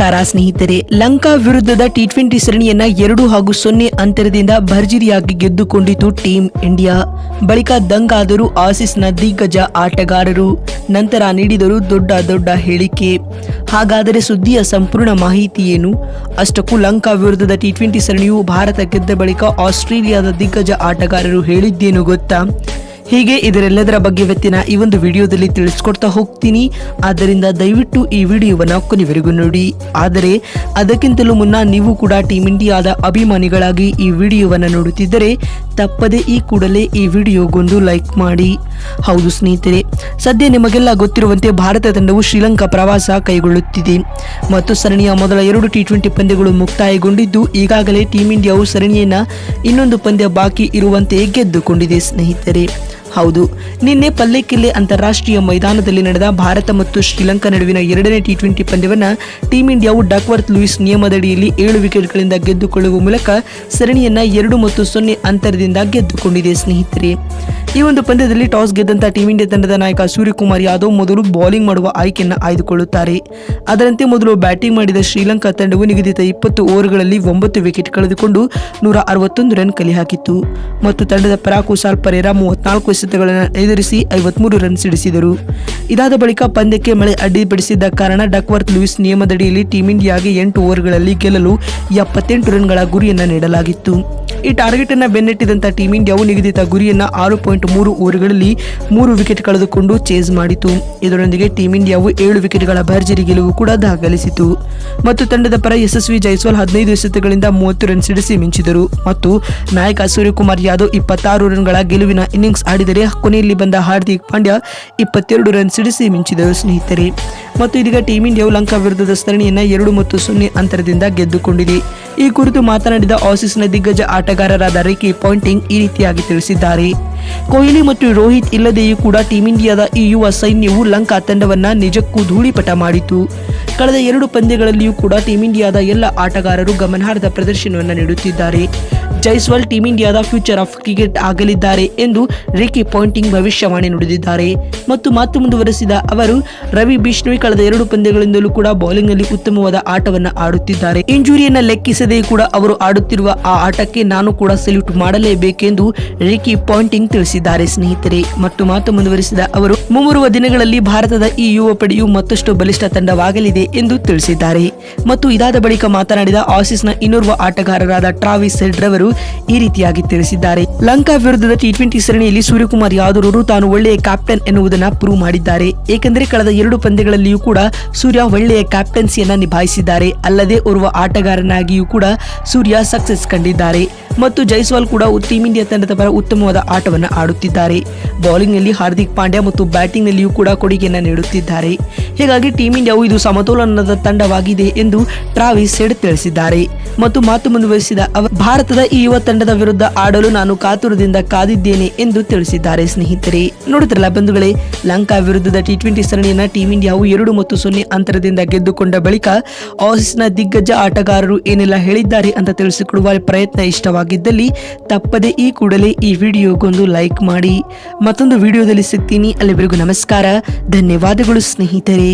ನಮಸ್ಕಾರ ಸ್ನೇಹಿತರೆ, ಲಂಕಾ ವಿರುದ್ಧದ ಟಿ ಟ್ವೆಂಟಿ ಸರಣಿಯನ್ನ ಎರಡು ಹಾಗೂ ಸೊನ್ನೆ ಅಂತರದಿಂದ ಭರ್ಜರಿಯಾಗಿ ಗೆದ್ದುಕೊಂಡಿತು ಟೀಂ ಇಂಡಿಯಾ. ಬಳಿಕ ದಂಗಾದರು ಆಸೀಸ್ನ ದಿಗ್ಗಜ ಆಟಗಾರರು ನಂತರ ನೀಡಿದರು ದೊಡ್ಡ ದೊಡ್ಡ ಹೇಳಿಕೆ. ಹಾಗಾದರೆ ಸುದ್ದಿಯ ಸಂಪೂರ್ಣ ಮಾಹಿತಿ ಏನು? ಅಷ್ಟಕ್ಕೂ ಲಂಕಾ ವಿರುದ್ಧದ ಟಿ ಟ್ವೆಂಟಿ ಸರಣಿಯು ಭಾರತ ಗೆದ್ದ ಬಳಿಕ ಆಸ್ಟ್ರೇಲಿಯಾದ ದಿಗ್ಗಜ ಆಟಗಾರರು ಹೇಳಿದ್ದೇನು ಗೊತ್ತಾ? ಹೀಗೆ ಇದರೆಲ್ಲದರ ಬಗ್ಗೆ ಇವತ್ತಿನ ಈ ಒಂದು ವಿಡಿಯೋದಲ್ಲಿ ತಿಳಿಸ್ಕೊಡ್ತಾ ಹೋಗ್ತೀನಿ. ಆದ್ದರಿಂದ ದಯವಿಟ್ಟು ಈ ವಿಡಿಯೋವನ್ನು ಕೊನೆವರೆಗೂ ನೋಡಿ. ಆದರೆ, ಅದಕ್ಕಿಂತಲೂ ಮುನ್ನ ನೀವು ಕೂಡ ಟೀಮ್ ಇಂಡಿಯಾದ ಅಭಿಮಾನಿಗಳಾಗಿ ಈ ವಿಡಿಯೋವನ್ನು ನೋಡುತ್ತಿದ್ದರೆ, ತಪ್ಪದೆ ಈ ಕೂಡಲೇ ಈ ವಿಡಿಯೋಗೊಂದು ಲೈಕ್ ಮಾಡಿ. ಹೌದು ಸ್ನೇಹಿತರೆ, ಸದ್ಯ ನಿಮಗೆಲ್ಲ ಗೊತ್ತಿರುವಂತೆ ಭಾರತ ತಂಡವು ಶ್ರೀಲಂಕಾ ಪ್ರವಾಸ ಕೈಗೊಳ್ಳುತ್ತಿದೆ. ಮತ್ತು ಸರಣಿಯ ಮೊದಲ ಎರಡು ಟಿ ಟ್ವೆಂಟಿ ಪಂದ್ಯಗಳು ಮುಕ್ತಾಯಗೊಂಡಿದ್ದು, ಈಗಾಗಲೇ ಟೀಂ ಇಂಡಿಯಾವು ಸರಣಿಯನ್ನ ಇನ್ನೊಂದು ಪಂದ್ಯ ಬಾಕಿ ಇರುವಂತೆ ಗೆದ್ದುಕೊಂಡಿದೆ ಸ್ನೇಹಿತರೆ. ಹೌದು. ನಿನ್ನೆ ಪಲ್ಲೆಕಿಲ್ಲೆ ಅಂತಾರಾಷ್ಟ್ರೀಯ ಮೈದಾನದಲ್ಲಿ ನಡೆದ ಭಾರತ ಮತ್ತು ಶ್ರೀಲಂಕಾ ನಡುವಿನ ಎರಡನೇ ಟಿ ಟ್ವೆಂಟಿ ಪಂದ್ಯವನ್ನು ಟೀಂ ಇಂಡಿಯಾವು ಡಕ್ವರ್ತ್ ಲೂಯಿಸ್ ನಿಯಮದಡಿಯಲ್ಲಿ ಏಳು ವಿಕೆಟ್ಗಳಿಂದ ಗೆದ್ದುಕೊಳ್ಳುವ ಮೂಲಕ ಸರಣಿಯನ್ನ ಎರಡು ಮತ್ತು ಸೊನ್ನೆ ಅಂತರದಿಂದ ಗೆದ್ದುಕೊಂಡಿದೆ ಸ್ನೇಹಿತರೆ. ಈ ಒಂದು ಪಂದ್ಯದಲ್ಲಿ ಟಾಸ್ ಗೆದ್ದಂತ ಟೀಂ ಇಂಡಿಯಾ ತಂಡದ ನಾಯಕ ಸೂರ್ಯಕುಮಾರ್ ಯಾದವ್ ಮೊದಲು ಬೌಲಿಂಗ್ ಮಾಡುವ ಆಯ್ಕೆಯನ್ನು ಆಯ್ದುಕೊಳ್ಳುತ್ತಾರೆ. ಅದರಂತೆ ಮೊದಲು ಬ್ಯಾಟಿಂಗ್ ಮಾಡಿದ ಶ್ರೀಲಂಕಾ ತಂಡವು ನಿಗದಿತ ಇಪ್ಪತ್ತು ಓವರ್ಗಳಲ್ಲಿ ಒಂಬತ್ತು ವಿಕೆಟ್ ಕಳೆದುಕೊಂಡು ನೂರ ಅರವತ್ತೊಂದು ರನ್ ಕಲೆ ಹಾಕಿತ್ತು. ಮತ್ತು ತಂಡದ ಪರ ಕುಶಾಲ್ ಪರೇರಾ ಮೂವತ್ನಾಲ್ಕು ಎಸೆತಗಳನ್ನು ಎದುರಿಸಿ ಐವತ್ಮೂರು ರನ್ ಸಿಡಿಸಿದರು. ಇದಾದ ಬಳಿಕ ಪಂದ್ಯಕ್ಕೆ ಮಳೆ ಅಡ್ಡಿಪಡಿಸಿದ್ದ ಕಾರಣ ಡಕ್ವರ್ತ್ ಲೂಯಿಸ್ ನಿಯಮದಡಿಯಲ್ಲಿ ಟೀಂ ಇಂಡಿಯಾಗೆ ಎಂಟು ಓವರ್ಗಳಲ್ಲಿ ಗೆಲ್ಲಲು ಎಪ್ಪತ್ತೆಂಟು ರನ್ಗಳ ಗುರಿಯನ್ನು ನೀಡಲಾಗಿತ್ತು. ಈ ಟಾರ್ಗೆಟ್ ಅನ್ನು ಬೆನ್ನಟ್ಟಿದಂತ ಟೀಂ ಇಂಡಿಯಾವು ನಿಗದಿತ ಗುರಿಯನ್ನ ಆರು ಪಾಯಿಂಟ್ ಮೂರು ಓವರ್ಗಳಲ್ಲಿ ಮೂರು ವಿಕೆಟ್ ಕಳೆದುಕೊಂಡು ಚೇಸ್ ಮಾಡಿತು. ಇದರೊಂದಿಗೆ ಟೀಂ ಇಂಡಿಯಾವು ಏಳು ವಿಕೆಟ್ಗಳ ಭರ್ಜರಿ ಗೆಲುವು ಕೂಡ ದಾಖಲಿಸಿತು. ಮತ್ತು ತಂಡದ ಪರ ಯಶಸ್ವಿ ಜೈಸ್ವಾಲ್ ಹದಿನೈದು ಎಸೆತಗಳಿಂದ ಮೂವತ್ತು ರನ್ ಸಿಡಿಸಿ ಮಿಂಚಿದರು. ಮತ್ತು ನಾಯಕ ಸೂರ್ಯಕುಮಾರ್ ಯಾದವ್ ಇಪ್ಪತ್ತಾರು ರನ್ಗಳ ಗೆಲುವಿನ ಇನ್ನಿಂಗ್ಸ್ ಆಡಿದರೆ ಕೊನೆಯಲ್ಲಿ ಬಂದ ಹಾರ್ದಿಕ್ ಪಾಂಡ್ಯ ಇಪ್ಪತ್ತೆರಡು ರನ್ ಸಿಡಿಸಿ ಮಿಂಚಿದರು ಸ್ನೇಹಿತರೆ. ಮತ್ತು ಇದೀಗ ಟೀಂ ಇಂಡಿಯಾವು ಲಂಕಾ ವಿರುದ್ಧದ ಸರಣಿಯನ್ನ ಎರಡು ಮತ್ತು ಸೊನ್ನೆ ಅಂತರದಿಂದ ಗೆದ್ದುಕೊಂಡಿದೆ. ಈ ಕುರಿತು ಮಾತನಾಡಿದ ಆಸೀಸ್ನ ದಿಗ್ಗಜ ಆಟಗಾರರಾದ ರಿಕಿ ಪಾಯಿಂಟಿಂಗ್ ಈ ರೀತಿಯಾಗಿ ತಿಳಿಸಿದ್ದಾರೆ. ಕೊಹ್ಲಿ ಮತ್ತು ರೋಹಿತ್ ಇಲ್ಲದೆಯೂ ಕೂಡ ಟೀಂ ಇಂಡಿಯಾದ ಈ ಯುವ ಸೈನ್ಯವು ಲಂಕಾ ತಂಡವನ್ನ ನಿಜಕ್ಕೂ ಧೂಳಿಪಟ ಮಾಡಿತು. ಕಳೆದ ಎರಡು ಪಂದ್ಯಗಳಲ್ಲಿಯೂ ಕೂಡ ಟೀಂ ಇಂಡಿಯಾದ ಎಲ್ಲ ಆಟಗಾರರು ಗಮನಾರ್ಹದ ಪ್ರದರ್ಶನವನ್ನು ನೀಡುತ್ತಿದ್ದಾರೆ. ಜೈಸ್ವಾಲ್ ಟೀಂ ಇಂಡಿಯಾದ ಫ್ಯೂಚರ್ ಆಫ್ ಕ್ರಿಕೆಟ್ ಆಗಲಿದ್ದಾರೆ ಎಂದು ರಿಕಿ ಪಾಯಿಂಟಿಂಗ್ ಭವಿಷ್ಯವಾಣಿ ನುಡಿದಿದ್ದಾರೆ. ಮತ್ತು ಮಾತು ಮುಂದುವರೆಸಿದ ಅವರು, ರವಿ ಬಿಷ್ಣೋಯ್ ಕಳೆದ ಎರಡು ಪಂದ್ಯಗಳಿಂದಲೂ ಕೂಡ ಬೌಲಿಂಗ್ನಲ್ಲಿ ಉತ್ತಮವಾದ ಆಟವನ್ನು ಆಡುತ್ತಿದ್ದಾರೆ. ಇಂಜುರಿಯನ್ನ ಲೆಕ್ಕಿಸದೆ ಕೂಡ ಅವರು ಆಡುತ್ತಿರುವ ಆ ಆಟಕ್ಕೆ ನಾನು ಕೂಡ ಸಲ್ಯೂಟ್ ಮಾಡಲೇಬೇಕೆಂದು ರಿಕಿ ಪಾಯಿಂಟಿಂಗ್ ತಿಳಿಸಿದ್ದಾರೆ ಸ್ನೇಹಿತರೆ. ಮತ್ತು ಮಾತು ಮುಂದುವರೆಸಿದ ಅವರು ಮುಂಬರುವ ದಿನಗಳಲ್ಲಿ ಭಾರತದ ಈ ಯುವ ಪಡೆಯು ಮತ್ತಷ್ಟು ಬಲಿಷ್ಠ ತಂಡವಾಗಲಿದೆ ಎಂದು ತಿಳಿಸಿದ್ದಾರೆ. ಮತ್ತು ಇದಾದ ಬಳಿಕ ಮಾತನಾಡಿದ ಆಸೀಸ್ನ ಇನ್ನೋರ್ವ ಆಟಗಾರರಾದ ಟ್ರಾವಿಸ್ ಹೆಡ್ ರವರು ಈ ರೀತಿಯಾಗಿ ತಿಳಿಸಿದ್ದಾರೆ. ಲಂಕಾ ವಿರುದ್ಧದ ಟಿ ಟ್ವೆಂಟಿ ಸರಣಿಯಲ್ಲಿ ಸೂರ್ಯಕುಮಾರ್ ಯಾದವ್ ಅವರು ತಾನು ಒಳ್ಳೆಯ ಕ್ಯಾಪ್ಟನ್ ಎನ್ನುವುದನ್ನ ಪ್ರೂವ್ ಮಾಡಿದ್ದಾರೆ. ಏಕೆಂದರೆ ಕಳೆದ ಎರಡು ಪಂದ್ಯಗಳಲ್ಲಿಯೂ ಕೂಡ ಸೂರ್ಯ ಒಳ್ಳೆಯ ಕ್ಯಾಪ್ಟನ್ಸಿಯನ್ನ ನಿಭಾಯಿಸಿದ್ದಾರೆ. ಅಲ್ಲದೆ ಓರ್ವ ಆಟಗಾರನಾಗಿಯೂ ಕೂಡ ಸೂರ್ಯ ಸಕ್ಸಸ್ ಕಂಡಿದ್ದಾರೆ. ಮತ್ತು ಜೈಸ್ವಾಲ್ ಕೂಡ ಟೀಮ್ ಇಂಡಿಯಾ ತಂಡದ ಪರ ಉತ್ತಮವಾದ ಆಟವನ್ನು ಆಡುತ್ತಿದ್ದಾರೆ. ಬೌಲಿಂಗ್ನಲ್ಲಿ ಹಾರ್ದಿಕ್ ಪಾಂಡ್ಯ ಮತ್ತು ಬ್ಯಾಟಿಂಗ್ನಲ್ಲಿಯೂ ಕೂಡ ಕೊಡುಗೆಯನ್ನು ನೀಡುತ್ತಿದ್ದಾರೆ. ಹೀಗಾಗಿ ಟೀಂ ಇಂಡಿಯಾವು ಇದು ಸಮತೋಲನದ ತಂಡವಾಗಿದೆ ಎಂದು ಟ್ರಾವಿಸ್ ಹೆಡ್ ತಿಳಿಸಿದ್ದಾರೆ. ಮತ್ತು ಮಾತು ಮುಂದುವರಿಸಿದ ಭಾರತದ ಈ ಯುವ ತಂಡದ ವಿರುದ್ಧ ಆಡಲು ನಾನು ಕಾತುರದಿಂದ ಕಾದಿದ್ದೇನೆ ಎಂದು ತಿಳಿಸಿದ್ದಾರೆ ಸ್ನೇಹಿತರೆ. ನೋಡಿದ್ರಲ್ಲ ಬಂಧುಗಳೇ, ಲಂಕಾ ವಿರುದ್ಧದ ಟಿ ಟ್ವೆಂಟಿ ಸರಣಿಯನ್ನ ಟೀಮ್ ಇಂಡಿಯಾವು ಎರಡು ಮತ್ತು ಸೊನ್ನೆ ಅಂತರದಿಂದ ಗೆದ್ದುಕೊಂಡ ಬಳಿಕ ಆಸೀಸ್ನ ದಿಗ್ಗಜ ಆಟಗಾರರು ಏನೆಲ್ಲ ಹೇಳಿದ್ದಾರೆ ಅಂತ ತಿಳಿಸಿಕೊಡುವ ಪ್ರಯತ್ನ ಇಷ್ಟವಾಗಿದ್ದಲ್ಲಿ ತಪ್ಪದೆ ಈ ಕೂಡಲೇ ಈ ವಿಡಿಯೋಗೊಂದು ಲೈಕ್ ಮಾಡಿ ಮತ್ತೊಂದು ವಿಡಿಯೋದಲ್ಲಿ ಸಿಗ್ತೀನಿ. ಅಲ್ಲಿವರೆಗೂ ನಮಸ್ಕಾರ. ಧನ್ಯವಾದಗಳು ಸ್ನೇಹಿತರೆ.